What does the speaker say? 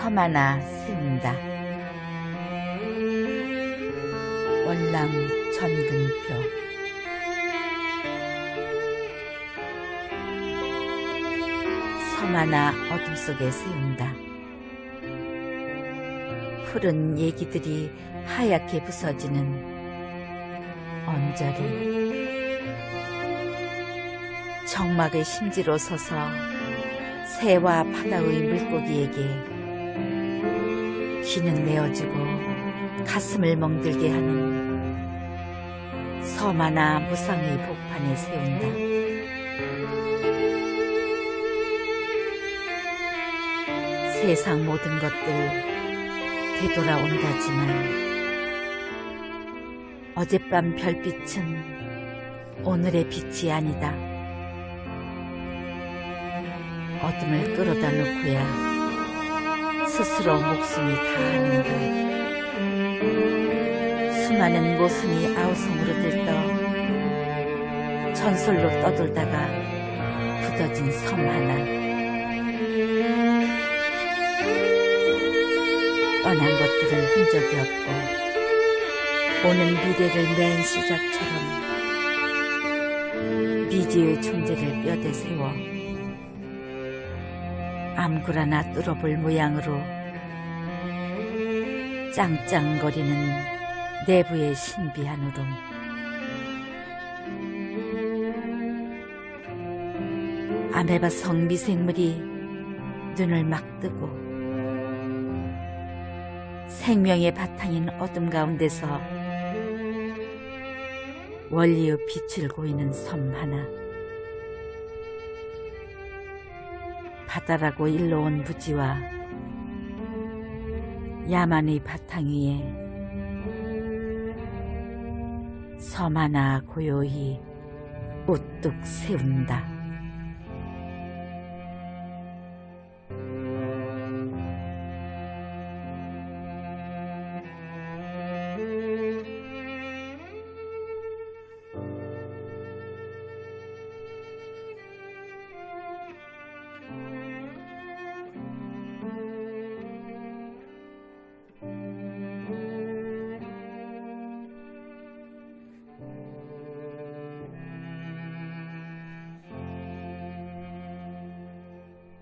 섬 하나 세운다. 월남 전근표 섬 하나 어둠 속에 세운다. 푸른 얘기들이 하얗게 부서지는 언저리 정막의 심지로 서서 새와 바다의 물고기에게 귀는 내어주고 가슴을 멍들게 하는 섬 하나 무상의 복판에 세운다. 세상 모든 것들 되돌아온다지만 어젯밤 별빛은 오늘의 빛이 아니다. 어둠을 끌어다 놓고야 스스로 목숨이 다하는 것. 수많은 모순이 아우성으로 들떠 전설로 떠돌다가 굳어진 섬 하나. 떠난 것들은 흔적이 없고 오는 미래를 맨 시작처럼 미지의 존재를 뼈대 세워 암굴하나 뚫어볼 모양으로 짱짱거리는 내부의 신비한 울음. 아메바 성 미생물이 눈을 막 뜨고 생명의 바탕인 어둠 가운데서 원리의 빛을 고이는 섬 하나 바다라고 일러온 부지와 야만의 바탕 위에 섬 하나 고요히 우뚝 세운다.